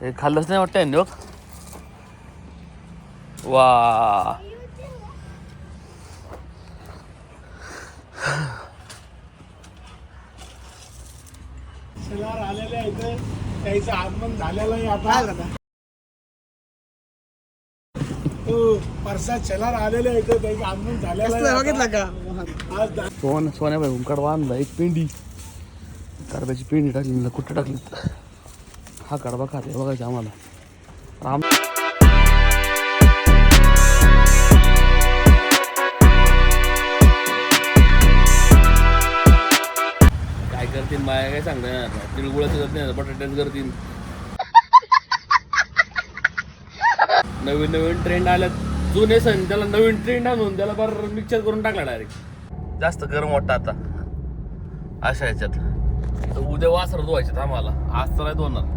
हे खाल्लंच नाही वाटतं यांनी बघ वा. शेलार आलेले आहेत त्याचं आगमन झालेलं आहे आता. हो परसात शेलार आलेले आहेत त्याचं आगमन झालेलं आहे बघितलं का. आज सोन सोन्या भाई कडवा आणला एक पेंडी. कडब्याची पेंडी टाकली कुठं टाकली हा कडबा खाते बघायचं आम्हाला राम काय करतील माया? काय सांगता येणार नाही तिळगुळाचं करत नाही बटाट्याच करतील. नवीन नवीन ट्रेंड आल्यात. जुने सण त्याला नवीन ट्रेंड आणून त्याला बरं मिक्सर करून टाकला डायरेक्ट जास्त गरम वाटतं आता. अशा ह्याच्यात. तर उद्या वासर धुवायचे आम्हाला. आज तर नाही धुवणार.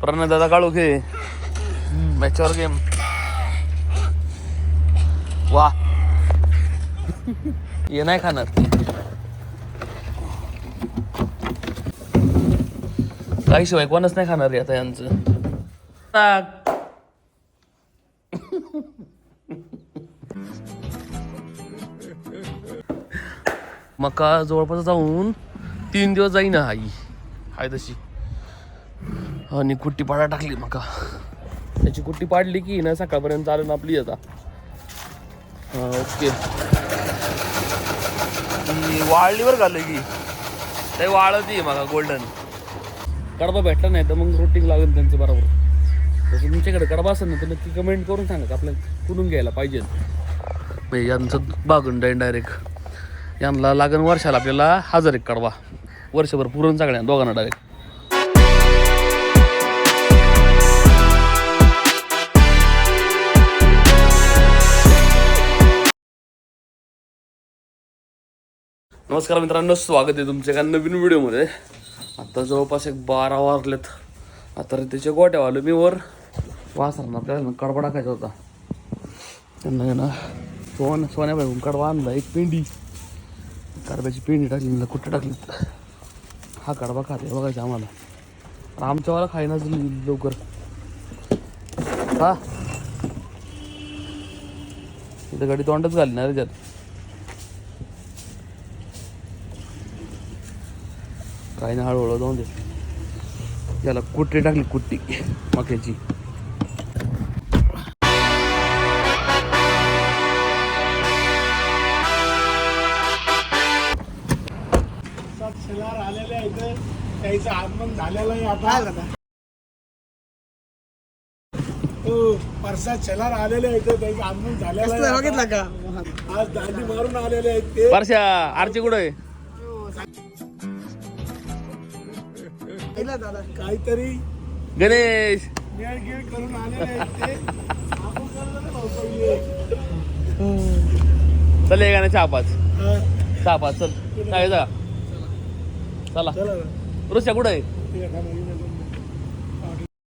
प्रणय दादा काळू घे. मॅचवर गेम. वा. ये नाही खाणार. काही शिवाय कोणच नाही खाणार आता यांचं. टाक. मका जवळपास जाऊन तीन दिवस जाईना आई. हाय तशी. आणि कुट्टी पाडा टाकली मका त्याची कुट्टी पाडली की ना सकाळपर्यंत चालून आपली आता. हा ओके. वाळलीवर घालू की ते वाळत ये मला गोल्डन कडबा भेटला नाही तर मग रुटीन लागेल त्यांचं बरोबर. तर तुमच्याकडे कडबा असेल ना तर नक्की कमेंट करून सांगा आपल्याला कुठून घ्यायला पाहिजे. यांचं बागून जाईन डायरेक्ट यांना लागण वर्षाला आपल्याला हजार एक कडवा वर्षभर पुरण सगळ्या दोघांना डायरेक्ट नमस्कार मित्रांनो स्वागत आहे तुमच्या एका नवीन व्हिडिओमध्ये. आता जवळपास एक बारा वाजलेत. आता त्याच्या गोट्या आलो मी वर वास आपल्याला कडबा टाकायचा होता. त्यांना ना सोन सोन्या भाई कडवा आणला एक पेंडी. कडब्याची पेंडी टाकली म्हणलं कुठं टाकली हा कडबा खाते बघायचा आम्हाला. पण आमच्यावाला खायनाच लवकर. हा. इथं गाडी तोंडच घाली ना रे त्यात. काही नाही हळूहळू जाऊन दे. याला कुट्टी टाकली कुट्टी? मक्याची. त्याचं आगमन झालेलं आहे आता हो परसात शेलार आलेले आहेत त्याचं आगमन झालेलं आहे बघितलं आता. का? आज दांडी मारून आलेले आहेत ते. परश्या आरची कुठं दादा. काहीतरी गणेश. मेळगीळ करून आलेले आहेत ते. आपण करतो ना. चल ये गाणं चहा पाच हा, चहा पाच चल. काय जा चला. चला. ना. ऋषा कुठं आहे? ते एका महिन्याला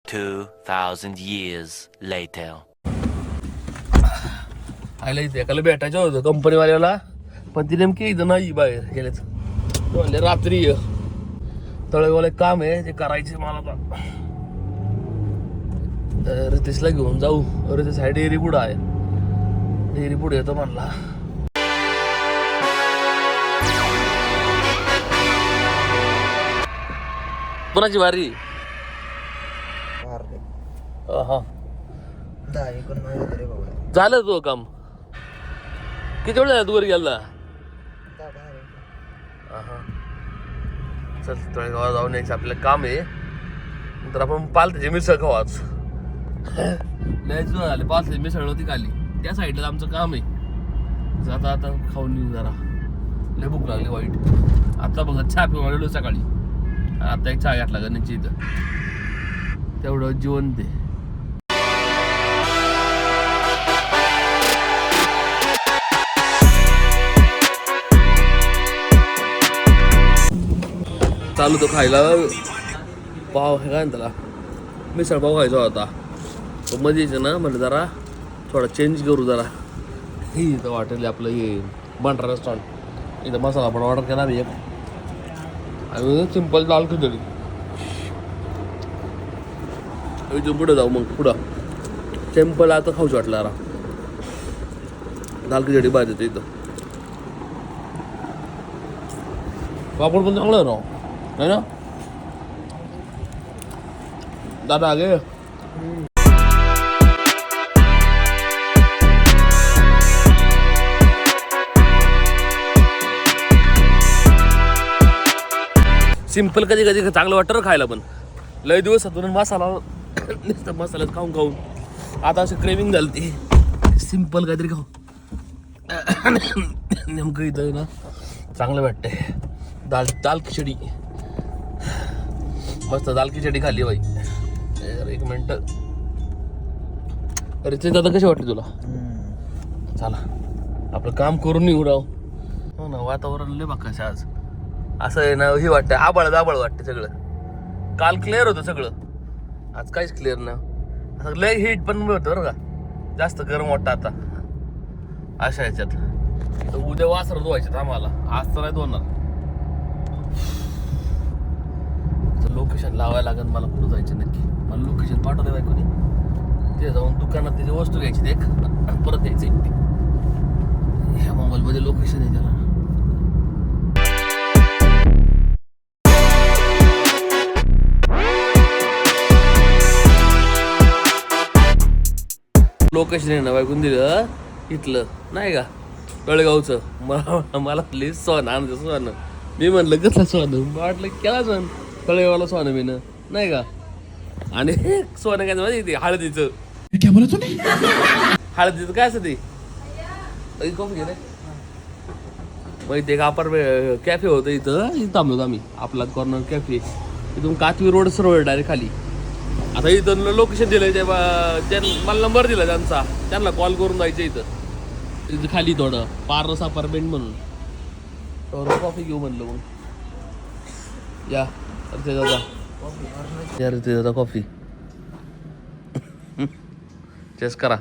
2,000 years later. आयला इथे एकाला भेटायचं होतं कंपनीवाल्याला पण ती नेमकी इथं नाही बाहेर गेलेत. ते म्हणले रात्री ये. तळेवाला काम आहे ते करायचे मला तर रितेशला घेऊन जाऊ. रितेश आहे डेअरी पुढं आहे. डेअरी पुढे येतो म्हणला. कोणाची वारी? हा झालं तो काम? किती वेळ झाला तू वर गेला चल तळेगावात जाऊन यायचं आपलं काम आहे. नंतर आपण पालथ्याची मिसळ खाऊ आज. लय जुनं झाले पालथ्याची मिसळ होती खाली त्या साईडला आमचं काम आहे. जाता आता आता खाऊन येऊ जरा. लय भूक लागली वाईट. आता बघा चहा पिऊन आलेलो सकाळी. आता एक चहा घातला गणेशची इथं. तेवढं जीवन चालू तो खायला. पाव हे काय त्याला? मिसळ पाव खायचा होता. तो मध्येच ना म्हणलं जरा थोडा चेंज करू जरा. हे इथं वाटेल आपलं हे बंडरा रेस्टॉरंट इथं मसाला पण ऑर्डर केला मी एक. आणि सिंपल दाल खिचडी. इथून पुढं जाऊ मग पुढं. टेम्पल आता खाऊच वाटलं जरा. दाल खिचडी पाहिजे इथं. पापड पण चांगलं आहे राव है ना? दादा आगे सिंपल कधी कधी चांगलं वाटतं रे खायला पण. लय दिवस दिवसातून मसाला नुसतं मसाल्यात खाऊन खाऊन. आता अशी क्रेविंग झाली ती. सिंपल काहीतरी खाऊ. नेमकं इथं ना चांगलं वाटतंय. दाल दाल खिचडी. मस्त दाल खिचडी खाल्ली बाई. एक मिनिट. अरे दादा कशी वाटली तुला? चला. आपलं काम करून येऊ राव. हो ना वातावरण लय कसं आज. असं आहे ना हे वाटतं आबाळ दाबाळ वाटतं सगळं. काल क्लिअर होतं सगळं. आज काहीच क्लिअर ना. असं लय हीट पण होतं बरं का. जास्त गरम वाटतं आता. अशा ह्याच्यात. तर उद्या वासर धुवायचे आम्हाला. आज तर नाही धुवणार. लोकेशन लावायला लागेल मला कुठं जायचं नक्की? मला लोकेशन पाठवलं बायकोनी ते जाऊन दुकानात त्याची वस्तू घ्यायची एक परत यायचं ह्या मोबाईलमध्ये लोकेशन आहे त्याला. लोकेशन आहे ना बायकून दिलं इथलं. नाही का? तळेगावचं. मला मला प्लीज सोनं आणायचं सोनं. मी म्हणलं कसं सोनं? वाटलं केला सण तळेगावला सोनं मी नाही का? आणि सोनं काय माहिती ते हळदीचं. हळदीचं काय असतं ते? कॉफी घे इथे एक अपार कॅफे होतं इथं इथं थांबलो आम्ही. आपला कॉर्नर कॅफे इथून कातवी रोड सरळ डायरेक्ट खाली. आता इथं लोकेशन दिलंय ते मला नंबर दिला त्यांचा. त्यांना कॉल करून जायचं इथं. इथं खाली थोडं पारस अपार्टमेंट म्हणून. कॉफी घेऊ म्हणलं मग. या. अरे ते दादा. ते दादा कॉफी चेस करा.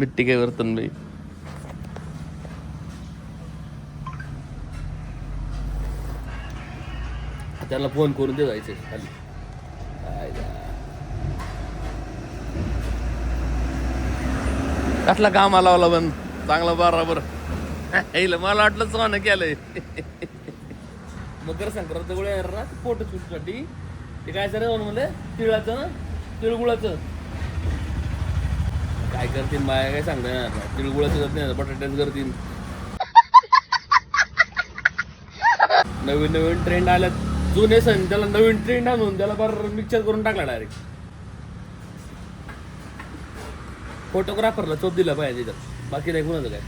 मिट्टी के बर्तन भाई त्याला फोन करून दे जायचे खाली. कसला काम लावला पण चांगला बरोबर. मला वाटलं सोनं केलंय. मकर संक्रांत गोळ्या येणार ना फोटो शूटसाठी ते काय सर म्हणले तिळाचं ना तिळगुळाचं. काय करतील माया काय सांगता येणार नाही. तिळगुळाचं करत नाही बटाट्याच करतील. नवीन नवीन ट्रेंड आल्यात. जुने सण त्याला नवीन ट्रेंड आणून त्याला बरं मिक्सर करून टाकला डायरेक्ट फोटोग्राफरला चोप दिला पाहिजे त्याच्यात. बाकी नाही कुणाचं काय.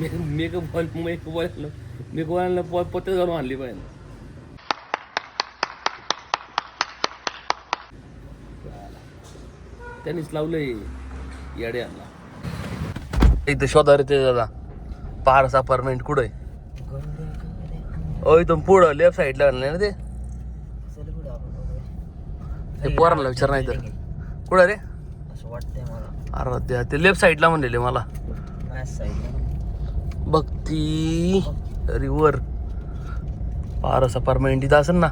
Makeup ball makeup ball makeup बॉलला पत्ते घालून आणली पाहिजे त्यांनीच लावलंय येड्यांना. इथं शोधा रे ते दादा. पारस अपार्टमेंट कुठं आहे? ओ इथून पुढं लेफ्ट साईडला आणलंय ना ते. ते पोरांना विचार नाही तर. कुठं रे? असं वाटतंय मला. अरे त्या ते लेफ्ट साईडला म्हणलेले मला. माझ्या साईडला बघ ती रिवर पारस अपार्टमेंट इथं असेल ना.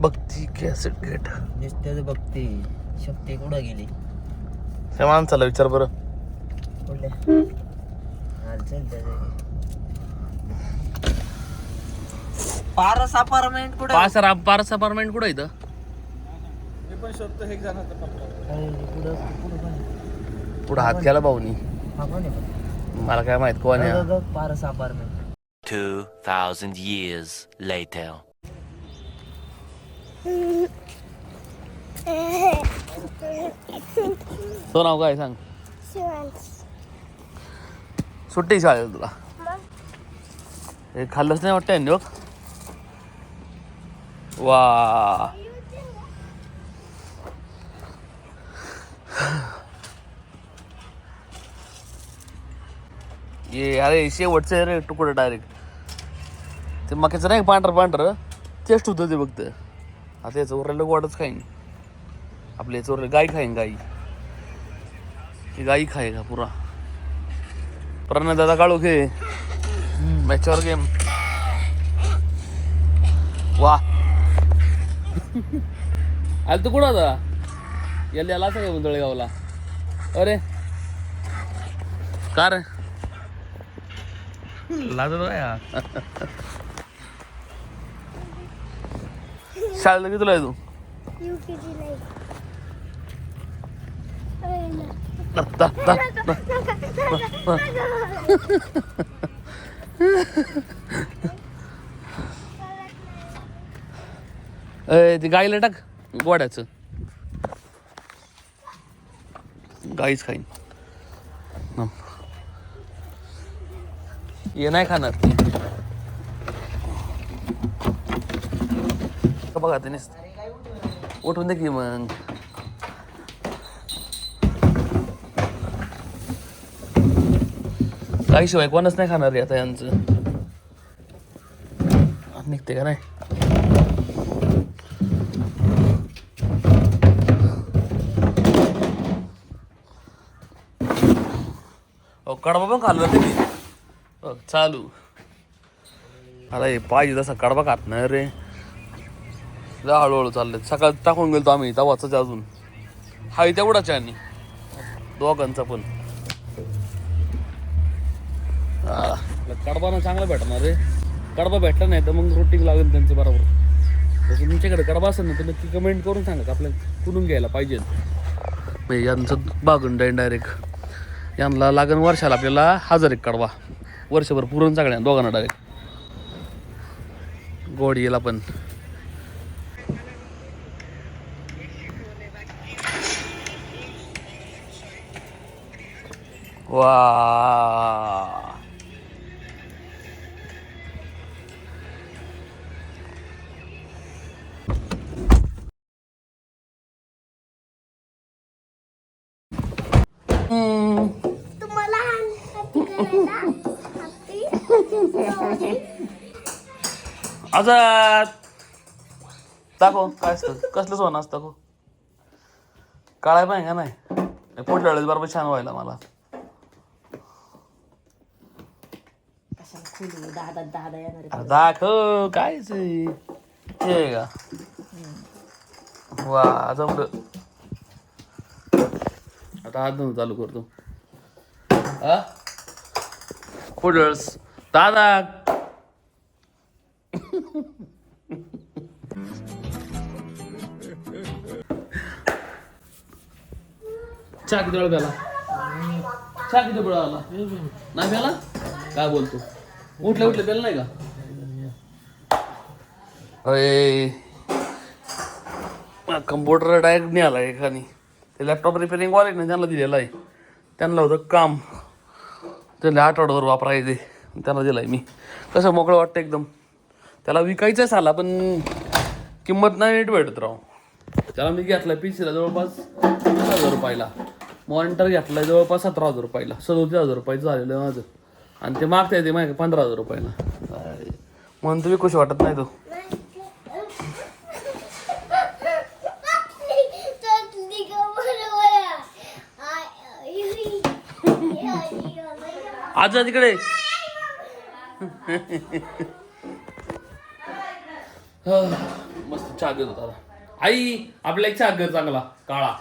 बघ ती कॅसेट गेट. नुसत्याच बघते. शक्ती कुठं गेली? त्या माणसाला विचार बरं. पारस अपार्टमेंट कुठं? पारस पारस अपार्टमेंट कुठं इथं? अरे, कुठं कुठं पण आहे? पुढं हात केला भाऊनी. हा कोण आहे पण? मला काय माहीत कोण आहे. Paras apartment 2,000 years later. तो नाव काय सांग. सुट्टी शाळेला तुला. हे खाल्लंच नाही वाटतं बघ वा. ये अरे शेवटचं रे तुकडं डायरेक्ट ते मक्याचं नाही पांढरं पांढरं? टेस्ट होतं ते फक्त. आता याचं उरलेलं गोडच खाईन. आपल्या याचं उरलेलं गाई खाईन गाई. ती गाई खाएगा पूरा? प्रणय दादा काळू घे. मॅचवर गेम. वा. आलं तू कुठं होता याला याला असं का तळेगावला अरे. का रे? लाजत या शाळेला किती तुला आहे. तू ते गाईला टाक गोड्याचं. गाईच खाईन. हे नाही खाणार. का बघा ते नुसतं. उठून दे की मग. काही शिवाय कोणच नाही खाणार रे आता यांचं. निघते का नाही? अहो कडबा पण खाल्लं तुम्ही चालू. अरे पाहिजे तसा कडबा खात नाही रे. लय हळूहळू चाललंय सकाळ टाकून गेलो आम्ही तवाच अजून. हाय तेवढाच आणि. दोघांचा पण. हा, कडबा ना चांगला भेटणार रे. कडबा भेटला नाही तर मग रुटीन लागेल त्यांचं बरोबर. तसं तुमच्याकडे कडबा असेल ना तर नक्की कमेंट करून सांगा. का आपल्याला कुठून घ्यायला पाहिजे? यांचं बागून डायरेक्ट यांना लागण वर्षाला आपल्याला हजार एक कडवा. वर्षभर पुरण सगळ्या दोघांना डायरेक्ट गोड येईल पण वा. आजाद दाखव काय असतं? कसलं सोनं असतं दाखव. काळाय पाहिजे का नाही? पुढल्या वेळेस बरोबर छान व्हायला मला. खोलू दादा दादा येणार दाखव ते? का? वा जमलं आता हात धुवून चालू करतो. हा? पुढल्या वेळेस. दादा! चहा किती वेळा प्याला चहा किती वेळा आला. नाही प्याला? काय बोलतो? उठले उठले प्याला नाही का? अरे. कम्प्युटर डायरेक्ट नाही आला एखादी ते लॅपटॉप रिपेअरिंग वाले ना त्यांना दिलेलं आहे. त्यांना होतं काम. त्यांना आठवड्यावर वापरायचे. त्यांना दिलं आहे मी. कसं मोकळं वाटतं एकदम. त्याला विकायचंच आला पण किंमत नाही नीट भेटत राव. त्याला मी घेतला पी सीला जवळपास वीस हजार रुपयाला. मॉनिटर घेतलाय जवळपास सतरा हजार रुपयाला. सदोतीस हजार रुपयाचं झालेलं आहे माझं. आणि ते मागता येते माहिती पंधरा हजार रुपयाला. म्हणून तुम्ही खुश वाटत नाही तो. आज तिकडे. मस्त चहा घेत होता आई आपला एक चहा घर चांगला काळा.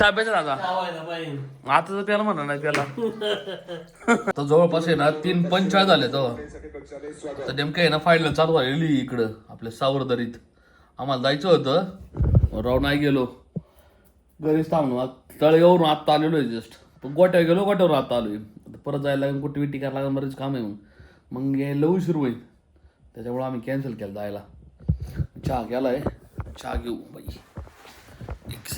दादा. आता तर प्याला म्हणा नाही प्याला तर जवळपास आहे ना तीन पंचाळ झाले तर नेमकं आहे ना फाईल चालू झालेली इकडं आपल्या सावरदरीत. आम्हाला जायचं होतं. राव नाही गेलो. घरीच थांबलो. आज तळेगावरून आत्ता आलेलो आहे जस्ट पण गोट्यावर गेलो गोट्यावर आता आलोय. आता परत जायला लागेल कुठे विटी करायला लागेल बरेच काम आहे मग. मग यायला उशीर होईल. त्याच्यामुळे आम्ही कॅन्सल केलं जायला. चहा केलाय. चहा घेऊ बाई. एक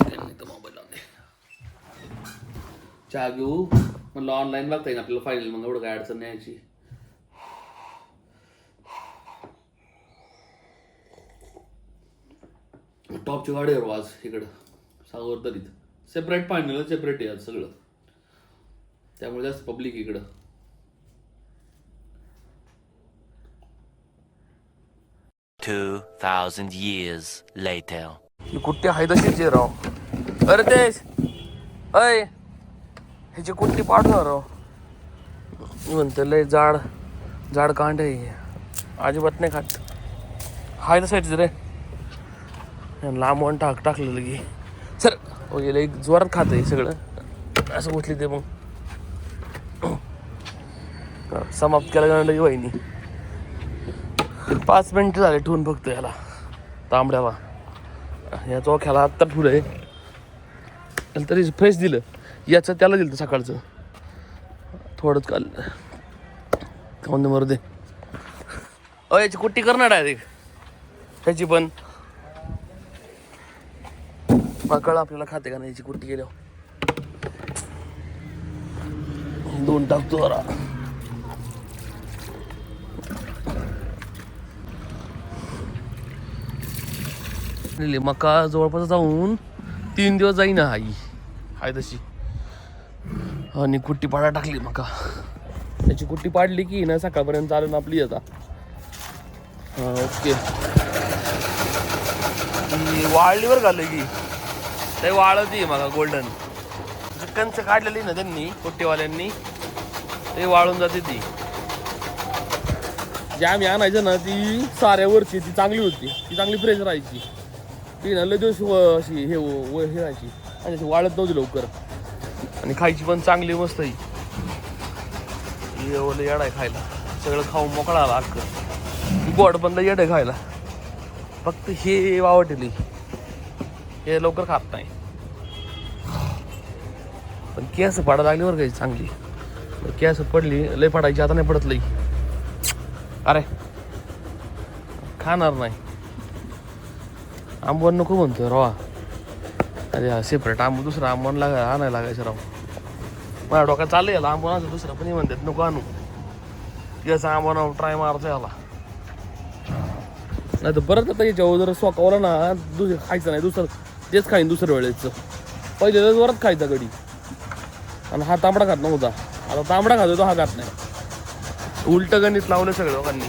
चहा घेऊ. म्हणलं ऑनलाईन बघता येईल आपल्याला फाईल मग एवढं काय अडचण नाही यायची. टॉपची गाडी आहे आज इकडं सागवर दरीत सेपरेट पाणी सेपरेट आहे आज सगळं. त्यामुळे जास्त पब्लिक इकडं. Two thousand years later. ही कुट्टी आहे तशीच आहे राव. अरे तेच. अय. ह्याची कुठली पाठवणार राव? मी म्हणतो लय जाड जाड कांड आहे अजिबात नाही खात. हाय तसायचं रे. लांबवण टाक टाकलेलं की सर हो गेलं एक जोरात खात आहे सगळं. असं उठली ते मग. समाप्त केला जाणार की वहिनी? पाच मिनटं झाले ठेवून फक्त याला. तांबड्याला. या चोख्याला आत्ता ठुलं आहे तरी फ्रेश दिलं. याचं त्याला दिलं होतं सकाळचं. थोडंच काल. खाऊन दे मरू दे. अ याची कुट्टी कर ना डायरेक्ट त्याची पण. कळ आपल्याला खाते का नाही याची कुट्टी केल्यावर. दोन टाकतो जरा. मका जवळपास जाऊन तीन दिवस जाईना आई. हाय तशी. आणि कुट्टी पाडा टाकली मका त्याची कुट्टी पाडली की ना सकाळपर्यंत चालून आपली आता. ओके. ती वाळली बरं घालय की ते वाळती मग गोल्डन चिकनचं काढलेली ना त्यांनी कुट्टीवाल्यांनी ते वाळून जाते ती. जी आम्ही आणायचं ना ती साऱ्यावरची ती चांगली होती. ती चांगली फ्रेश राहायची. ती ना लय दिवस अशी हे हे राहायची. आणि ती वाळत नव्हती लवकर. आणि खायची पण चांगली मस्त ही हे ओलं येड आहे खायला. सगळं खाऊ मोकळा आला अख्खं. गोड पण येड आहे खायला. फक्त हे वावटेली. हे लवकर खात नाही. पण केस पाडा लागली बरं काही चांगली. केस पडली लय पडायची आता नाही पडत लई. अरे खाणार नाही. आंबवण नको म्हणतोय रवा. अरे सेपरेट आंबू दुसरा आंबवण लागा आणायला लागायचं राव. माझ्या डोक्यात चाललं याला आंबोनाचं दुसरं पण म्हणतात नको आणू. याचा आंबोना ट्राय मारतो याला. नाही तर परत आता याच्यावर जर सोकावलं ना दुसरं खायचं नाही दुसरं तेच खाईन दुसऱ्या वेळेचं. पहिले तर वरच खायचा गडी आणि हा तांबडा खात नव्हता. आता तांबडा खातो तो हा खात नाही. उलट गणित लावलं सगळं लोकांनी